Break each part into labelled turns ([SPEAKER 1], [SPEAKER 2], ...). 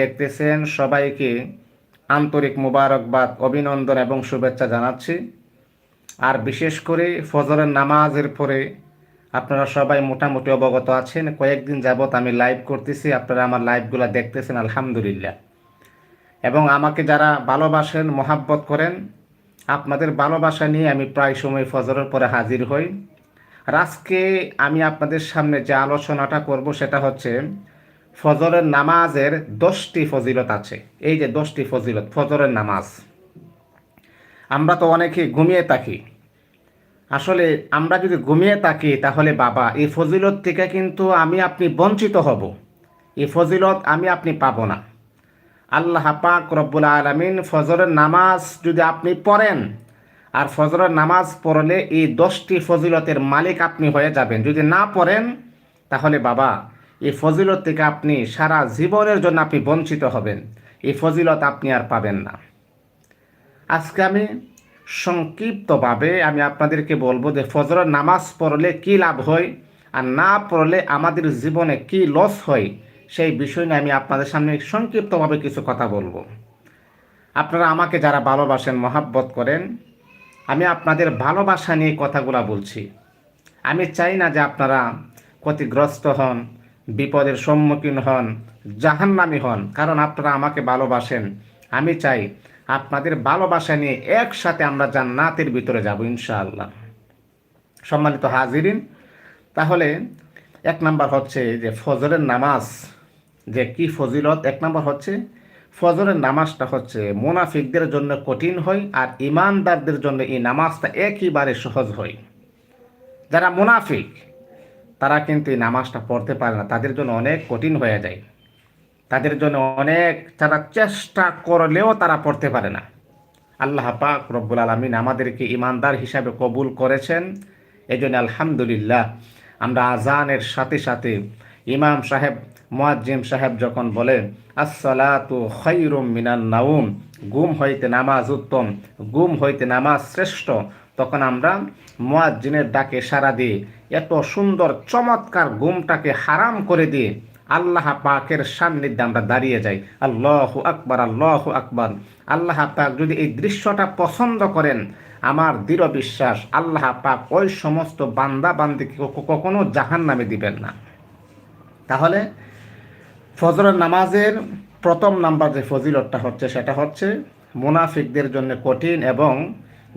[SPEAKER 1] দেখতেছেন, সবাইকে আন্তরিক মুবারকবাদ, অভিনন্দন এবং শুভেচ্ছা জানাচ্ছি। আর বিশেষ করে ফজরের নামাজের পরে আপনারা সবাই মোটামুটি অবগত আছেন, কয়েকদিন যাবৎ আমি লাইভ করতেছি, আপনারা আমার লাইভগুলো দেখতেছেন, আলহামদুলিল্লাহ। এবং আমাকে যারা ভালোবাসেন, মহাব্বত করেন, আপনাদের ভালোবাসা নিয়ে আমি প্রায় সময় ফজরের পরে হাজির হই। আর আজকে আমি আপনাদের সামনে যে আলোচনাটা করব, সেটা হচ্ছে ফজরের নামাজের দশটি ফজিলত আছে। এই যে দশটি ফজিলত, ফজরের নামাজ। আমরা তো অনেকে ঘুমিয়ে থাকি। আসলে আমরা যদি ঘুমিয়ে থাকি, তাহলে বাবা, এই ফজিলত থেকে কিন্তু আমি আপনি বঞ্চিত হব। এই ফজিলত আমি আপনি পাব না। আল্লাহ পাক রব্বুল আলমিন ফজরের নামাজ যদি আপনি পড়েন, আর ফজরের নামাজ পড়লে এই দশটি ফজিলতের মালিক আপনি হয়ে যাবেন। যদি না পড়েন, তাহলে বাবা এই ফজিলত থেকে আপনি সারা জীবনের জন্য আপনি বঞ্চিত হবেন। এই ফজিলত আপনি আর পাবেন না। আজকে আমি সংক্ষিপ্তভাবে আমি আপনাদেরকে বলব যে ফজরের নামাজ পড়লে কি লাভ হয় আর না পড়লে আমাদের জীবনে কি লস হয় সেই বিষয় নিয়ে আমি আপনাদের সামনে সংক্ষিপ্তভাবে কিছু কথা বলব। আপনারা আমাকে যারা ভালোবাসেন, মহাব্বত করেন, আমি আপনাদের ভালোবাসা নিয়ে কথাগুলো বলছি। আমি চাই না যে আপনারা ক্ষতিগ্রস্ত হন বিপদের সম্মুখীন হন, জাহান্নামি হন। কারণ আপনারা আমাকে ভালোবাসেন। আমি চাই আপনাদের ভালোবাসা নিয়ে একসাথে আমরা জান্নাতের ভিতরে যাব, ইনশাআল্লাহ। সম্মানিত হাজিরিন, তাহলে এক নাম্বার হচ্ছে যে ফজরের নামাজ। যে কি ফজিলত? এক নাম্বার হচ্ছে ফজরের নামাজটা হচ্ছে মুনাফিকদের জন্য কঠিন হয় আর ইমানদারদের জন্য এই নামাজটা একইবারে সহজ হয়। যারা মুনাফিক তারা কিন্তু এই নামাজটা পড়তে পারে না। তাদের জন্য অনেক কঠিন হয়ে যায়। তাদের জন্য অনেক তারা চেষ্টা করলেও তারা পড়তে পারে না। আল্লাহ পাক রব্বুল আলমিন আমাদেরকে ইমানদার হিসাবে কবুল করেছেন। এই জন্য আলহামদুলিল্লাহ আমরা আজানের সাথে সাথে ইমাম সাহেব, মোয়াজ্জিম সাহেব যখন বলেন, আসসালাতু খৈরুম মিনান নাউম গুম হইতে নামাজ উত্তম গুম হইতে নামাজ শ্রেষ্ঠ তখন আমরা মোয়াজ্জিনের ডাকে সারা দিয়ে এত সুন্দর, চমৎকার গুমটাকে হারাম করে দিয়ে আল্লাহ পাকের সান্নিধ্যে আমরা দাঁড়িয়ে যাই। আল্লাহ আকবর আল্লাহ আকবর। আল্লাহ পাক যদি এই দৃশ্যটা পছন্দ করেন, আমার দৃঢ় বিশ্বাস আল্লাহ পাক ওই সমস্ত বান্দা বান্দিকে কখনো জাহান নামে দিবেন না। তাহলে ফজরের নামাজের প্রথম নাম্বার যে ফজিলতটা হচ্ছে, সেটা হচ্ছে মুনাফিকদের জন্য কঠিন এবং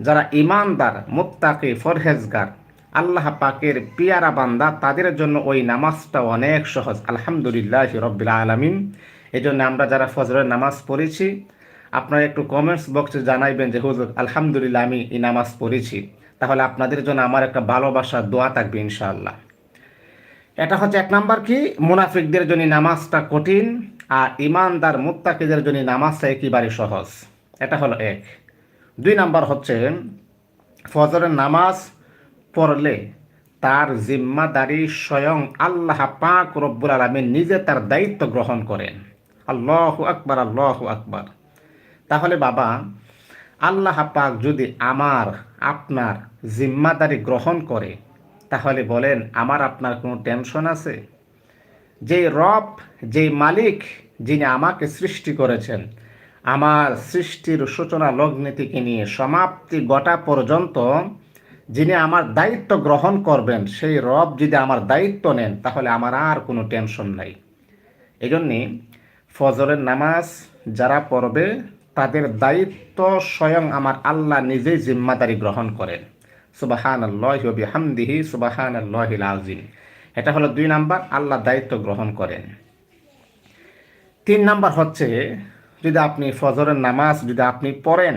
[SPEAKER 1] যারা ইমানদার মুত্তাকি, ফরহেজগার, আল্লাহ পাকের পিয়ারা বান্দা, তাদের জন্য ওই নামাজটা অনেক সহজ। আলহামদুলিল্লাহ রব্বিল আলমিন। এই জন্য আমরা যারা ফজরের নামাজ পড়েছি, আপনারা একটু কমেন্টস বক্সে জানাইবেন যে, হুজুর, আলহামদুলিল্লাহ, আমি এই নামাজ পড়েছি। তাহলে আপনাদের জন্য আমার একটা ভালোবাসা দোয়া থাকবে ইনশাআল্লাহ। এটা হচ্ছে এক নাম্বার কি? মুনাফিকদের জন্য নামাজটা কঠিন আর ইমানদার মুত্তাকিদের জন্য নামাজটা একেবারে সহজ। এটা হলো এক। দুই নাম্বার হচ্ছে ফজরের নামাজ পড়লে তার জিম্মাদারি স্বয়ং আল্লাহ পাক রব্বুল আলমিন নিজে তার দায়িত্ব গ্রহণ করেন। আল্লাহ আকবার আল্লাহ আকবার। তাহলে বাবা, আল্লাহ পাক যদি আমার, আপনার জিম্মাদারি গ্রহণ করে, তাহলে বলেন, আমার আপনার কোনো টেনশন আছে? যে রব, যেই মালিক যিনি আমাকে সৃষ্টি করেছেন আমার সৃষ্টির সূচনা লগ্নে থেকে নিয়ে সমাপ্তি গটা পর্যন্ত যিনি আমার দায়িত্ব গ্রহণ করবেন, সেই রব যদি আমার দায়িত্ব নেন, তাহলে আমার আর কোনো টেনশন নাই। এই জন্যে ফজরের নামাজ যারা পড়বে, তাদের দায়িত্ব স্বয়ং আমার আল্লাহ নিজেই জিম্মাদারি গ্রহণ করেন। সুবাহান আল্লাহ হামদিহি সুবাহান আল্লাহ আজিম এটা হলো দুই নাম্বার, আল্লাহ দায়িত্ব গ্রহণ করেন। তিন নাম্বার হচ্ছে যদি আপনি ফজরের নামাজ যদি আপনি পড়েন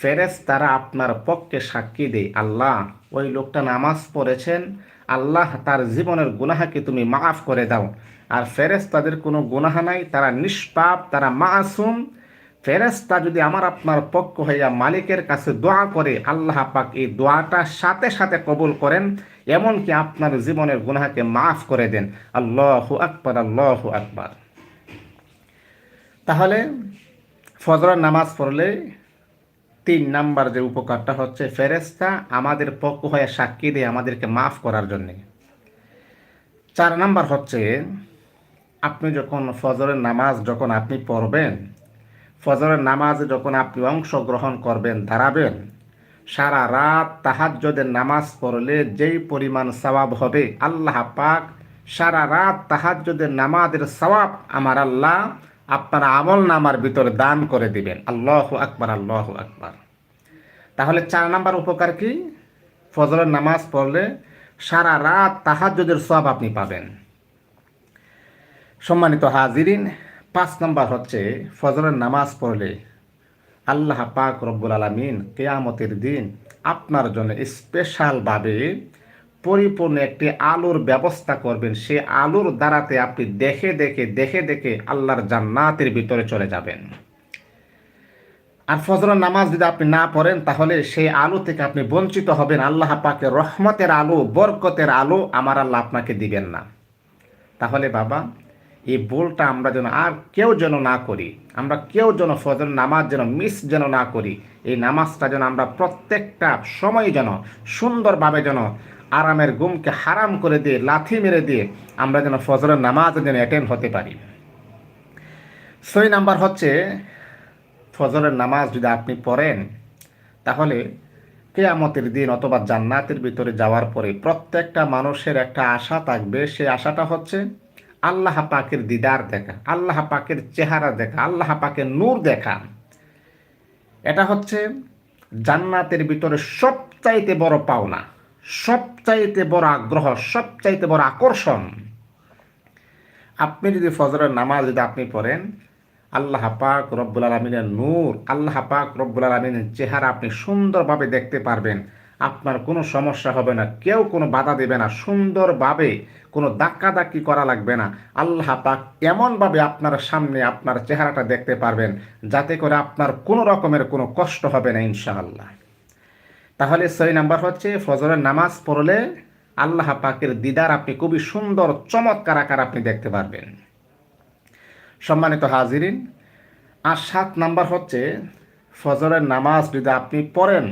[SPEAKER 1] ফেরেস তারা আপনার পক্ষে সাক্ষী দেয়, আল্লাহ, ওই লোকটা নামাজ পড়েছেন, আল্লাহ তার জীবনের গুনাহাকে তুমি মাফ করে দাও। আর ফেরেস তাদের কোনো গুনাহা নাই, তারা নিষ্পাপ, তারা মাসুম। ফেরেস্তা যদি আমার আপনার পক্ষ হইয়া মালিকের কাছে দোয়া করে, আল্লাহ পাক এই দোয়াটা সাথে সাথে কবুল করেন, এমনকি আপনার জীবনের গুনাহাকে মাফ করে দেন। আল্লাহ আকবর আল্লাহ আকবর। তাহলে ফজরের নামাজ পড়লে তিন নাম্বার যে উপকারটা হচ্ছে ফেরেস্তা আমাদের পক্ষ হয়ে সাক্ষী দিয়ে আমাদেরকে মাফ করার জন্যে। চার নাম্বার হচ্ছে, আপনি যখন ফজরের নামাজ যখন আপনি পড়বেন, ফজরের নামাজে যখন আপনি অংশগ্রহণ করবেন, দাঁড়াবেন, সারা রাত তাহাজ্জদের নামাজ পড়লে যেই পরিমাণ সওয়াব হবে, আল্লাহ পাক সারা রাত তাহাজ্জদের নামাজের সওয়াব আমার আল্লাহ আপনার আমল নামার ভিতরে দান করে দিবেন। আল্লাহ আকবার আল্লাহ আকবার। তাহলে চার নাম্বার উপকার কি? ফজরের নামাজ পড়লে সারা রাত তাহাজ্জদের সব আপনি পাবেন। সম্মানিত হাজিরিন, পাঁচ নাম্বার হচ্ছে ফজরের নামাজ পড়লে আল্লাহ পাক রব্বুল আলমিন কেয়ামতের দিন আপনার জন্য স্পেশালভাবে পরিপূর্ণ একটি আলোর ব্যবস্থা করবেন। সে আলোর দ্বারাতে আপনি দেখে দেখে দেখে দেখে আল্লাহর জান্নাতের ভিতরে চলে যাবেন। আর ফজরের নামাজ যদি আপনি না পড়েন, তাহলে সেই আলো থেকে আপনি বঞ্চিত হবেন। আল্লাহ পাকে রহমতের আলো, বরকতের আলো আমার আল্লাহ আপনাকে দিবেন না। তাহলে বাবা, এই ভুলটা আমরা যেন আর কেউ যেন না করি, আমরা কেউ যেন ফজর নামাজ যেন মিস যেন না করি, এই নামাজটা যেন আমরা প্রত্যেকটা সময় যেন সুন্দরভাবে যেন আরামের গুমকে হারাম করে দিয়ে, লাথি মেরে দিয়ে আমরা যেন ফজরের নামাজ যেন অ্যাটেন্ড হতে পারি। ছয় নাম্বার হচ্ছে, ফজরের নামাজ যদি আপনি পড়েন, তাহলে কেয়ামতের দিন অথবা জান্নাতের ভিতরে যাওয়ার পরে প্রত্যেকটা মানুষের একটা আশা থাকবে। সেই আশাটা হচ্ছে আল্লাহ পাকের দিদার দেখা, আল্লাহ পাকের চেহারা দেখা, আল্লাহ পাকের নূর দেখা। এটা হচ্ছে জান্নাতের ভিতরে সবচাইতে বড় পাওনা। সবচাইতে বড় আগ্রহ, সবচাইতে বড় আকর্ষণ। আপনি যদি ফজরের নামাজ যদি আপনি পড়েন, আল্লাহ পাক রব্বুল আলমিনের নূর, আল্লাহ পাক রব্বুল আলমিনের চেহারা আপনি সুন্দরভাবে দেখতে পারবেন। আপনার কোনো সমস্যা হবে না, কেউ কোনো বাধা দেবে না, সুন্দরভাবে কোনো ধাক্কাধাক্কি করা লাগবে না। আল্লাহ পাক এমনভাবে আপনার সামনে আপনার চেহারাটা দেখতে পারবেন, যাতে করে আপনার কোনো রকমের কোনো কষ্ট হবে না, ইনশাআল্লাহ। তাহলে ছয় নাম্বার হচ্ছে, ফজরের নামাজ পড়লে আল্লাহ পাকের দিদার আপনি খুবই সুন্দর, চমৎকার আকার আপনি দেখতে পারবেন। সম্মানিত হাজিরিন, আর সাত নাম্বার হচ্ছে, ফজরের নামাজ যদি আপনি পড়েন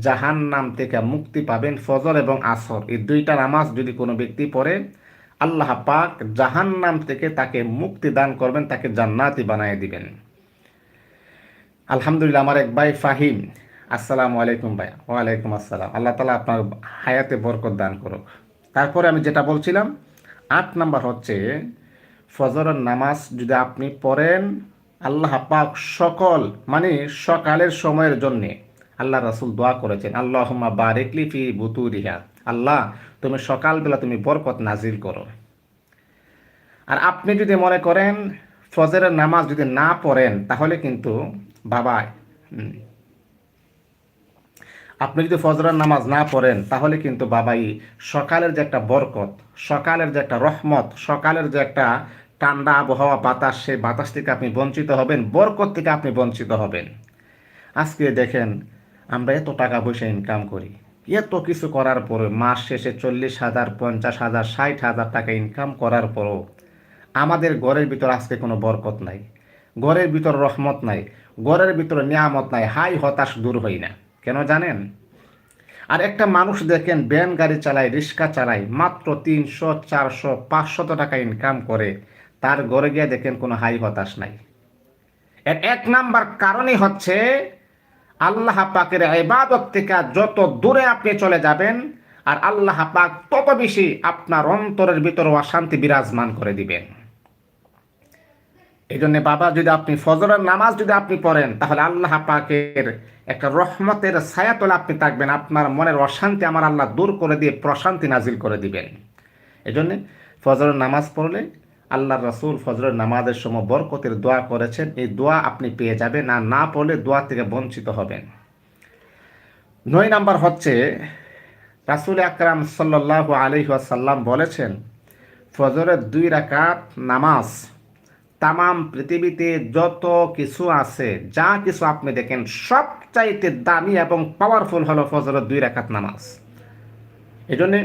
[SPEAKER 1] জাহান নাম থেকে মুক্তি পাবেন ফজর এবং আসর। এই দুইটা নামাজ যদি কোনো ব্যক্তি পড়ে, আল্লাহ পাক জাহান নাম থেকে তাকে মুক্তি দান করবেন, তাকে জান্নাতি বানিয়ে দিবেন। আলহামদুলিল্লাহ, আমার এক ভাই ফাহিম আসসালামু আলাইকুম ভাই ওয়ালাইকুম আসসালাম। আল্লাহ তালা আপনার হায়াতে বরকত দান করুক। তারপরে আমি যেটা বলছিলাম, আট নাম্বার হচ্ছে ফজরের নামাজ যদি আপনি পড়েন, আল্লাহ পাক সকল মানে সকালের সময়ের জন্যে আল্লাহ রাসুল দোয়া করেছেন আল্লাহ বারেকলি ফি বুতুরিহা। আল্লাহ, তুমি সকালবেলা তুমি বরকত নাজিল করো। আর আপনি যদি মনে করেন ফজরের নামাজ যদি না পড়েন, তাহলে কিন্তু বাবা আপনি যদি ফজরের নামাজ না পড়েন, তাহলে কিন্তু বাবাই সকালের যে একটা বরকত, সকালের যে একটা রহমত, সকালের যে একটা ঠান্ডা আবহাওয়া বাতাস, সেই বাতাস থেকে আপনি বঞ্চিত হবেন, বরকত থেকে আপনি বঞ্চিত হবেন। আজকে দেখেন, আমরা এত টাকা পয়সা ইনকাম করি, এত কিছু করার পরে মাস শেষে চল্লিশ হাজার, পঞ্চাশ হাজার, ষাট হাজার টাকা ইনকাম করার পরও আমাদের ঘরের ভিতর আজকে কোনো বরকত নাই। ঘরের ভিতর রহমত নাই, ঘরের ভিতরে নিয়ামত নাই, হাই হতাশ দূর হই না। কেন জানেন? আর একটা মানুষ দেখেন ব্যান গাড়ি চালায়, রিক্সা চালায়, মাত্র তিনশো, চারশো, পাঁচশত টাকা ইনকাম করে, তার ঘরে গিয়ে দেখেন কোনো হাই হতাশ নাই। এর এক নাম্বার কারণই হচ্ছে, আল্লাহ পাকের ইবাদত থেকে যত দূরে আপনি চলে যাবেন, আর আল্লাহ পাক তত বেশি আপনার অন্তরের ভিতরে অশান্তি বিরাজমান করে দিবেন। এই জন্য বাবা, যদি আপনি ফজরের নামাজ যদি আপনি পড়েন, তাহলে আল্লাহ পাকের একটা রহমতের ছায়াতলে আপনি থাকবেন। আপনার মনের অশান্তি আমার আল্লাহ দূর করে দিয়ে প্রশান্তি নাজিল করে দিবেন। এই জন্যে ফজরের নামাজ পড়লে আল্লাহ রসুল ফজরের নামাজের সময় বরকতের দোয়া করেছেন। এই দোয়া আপনি পেয়ে যাবেন, আর না পড়লে দোয়া থেকে বঞ্চিত হবেন। নয় নাম্বার হচ্ছে, রাসুল আকরাম সাল্লাহ আলহাসাল্লাম বলেছেন, ফজরের দুই রাকাত নামাজ তামাম পৃথিবীতে যত কিছু আছে, যা কিছু আপনি দেখেন, সবচাইতে দামি এবং পাওয়ারফুল হলো ফজরের দুই রাকাত নামাজ। এই জন্যে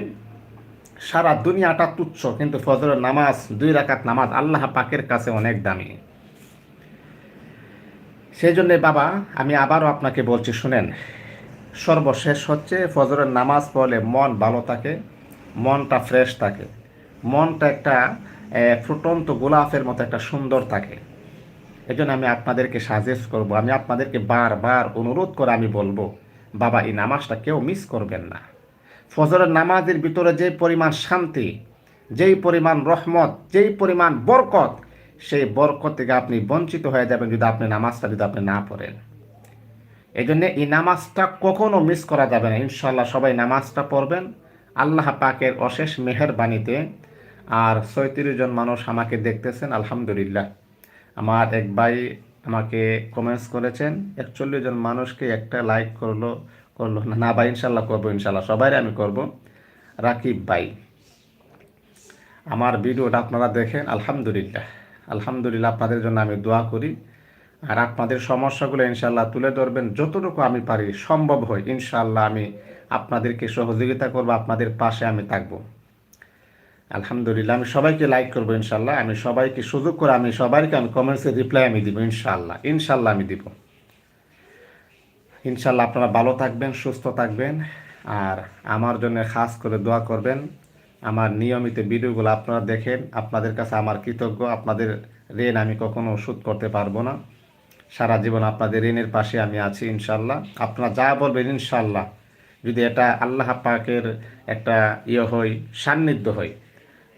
[SPEAKER 1] সারা দুনিয়াটা তুচ্ছ, কিন্তু ফজরের নামাজ, দুই রাকাত নামাজ আল্লাহ পাকের কাছে অনেক দামি। সেই জন্যে বাবা, আমি আবারও আপনাকে বলছি, শুনেন, সর্বশেষ হচ্ছে ফজরের নামাজ পড়লে মন ভালো থাকে, মনটা ফ্রেশ থাকে। মনটা একটা ফুটন্ত গোলাপের মতো একটা সুন্দর থাকে। এই জন্য আমি আপনাদেরকে সাজেস্ট করব, আমি আপনাদেরকে বারবার অনুরোধ করে আমি বলব, বাবা, এই নামাজটা কেউ মিস করবেন না। ফজরের নামাজের ভিতরে যে পরিমাণ শান্তি, যেই পরিমাণ রহমত, যেই পরিমাণ বরকত, সেই বরকত থেকে আপনি বঞ্চিত হয়ে যাবেন যদি আপনি নামাজটা যদি আপনি না পড়েন। এই জন্যে এই নামাজটা কখনো মিস করা যাবে না। ইনশাল্লাহ সবাই নামাজটা পড়বেন। আল্লাহ পাকের অশেষ মেহেরবাণীতে আর ছয়ত্রিশ জন মানুষ আমাকে দেখতেছেন, আলহামদুলিল্লাহ। আমার এক ভাই আমাকে কমেন্টস করেছেন, একচল্লিশ জন মানুষকে একটা লাইক করল করল না ভাই, ইনশাল্লাহ করব, ইনশাল্লাহ। সবাই আমি করব। রাকিব ভাই, আমার ভিডিওটা আপনারা দেখেন, আলহামদুলিল্লাহ। আলহামদুলিল্লাহ আপনাদের জন্য আমি দোয়া করি। আর আপনাদের সমস্যাগুলো ইনশাল্লাহ তুলে ধরবেন, যতটুকু আমি পারি, সম্ভব হয়, ইনশাল্লাহ আমি আপনাদেরকে সহযোগিতা করব, আপনাদের পাশে আমি থাকব। আলহামদুলিল্লাহ, আমি সবাইকে লাইক করব ইনশাল্লাহ আমি সবাইকে সুযোগ করে আমি সবাইকে আমি কমেন্টসে রিপ্লাই আমি দিব ইনশাল্লাহ ইনশাল্লাহ আমি দিব। ইনশাল্লাহ আপনারা ভালো থাকবেন, সুস্থ থাকবেন। আর আমার জন্য খাস করে দোয়া করবেন। আমার নিয়মিত ভিডিওগুলো আপনারা দেখেন। আপনাদের কাছে আমার কৃতজ্ঞ। আপনাদের ঋণ আমি কখনো শোধ করতে পারব না। সারা জীবন আপনাদের ঋণের পাশে আমি আছি ইনশাল্লাহ আপনারা যা বলবেন ইনশাল্লাহ যদি এটা আল্লাহ পাকের একটা ইয়ে হয়, সান্নিধ্য হয়।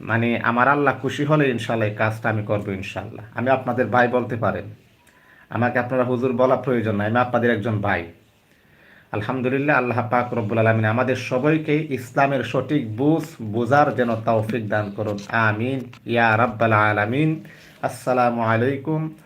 [SPEAKER 1] মানে আমার আল্লাহ খুশি হলে ইনশাল্লাহ এই কাজটা আমি করব ইনশাল্লাহ। আমি আপনাদের ভাই বলতে পারেন। আমাকে আপনারা হুজুর বলা প্রয়োজন নাই আমি আপনাদের একজন ভাই। আলহামদুলিল্লাহ আল্লাহ পাক রব্বুল আলমিন আমাদের সবাইকে ইসলামের সঠিক বুঝ, বোঝার যেন তৌফিক দান করুন। আমিন। ইয়া রাব্বাল আলামিন। আসসালামু আলাইকুম।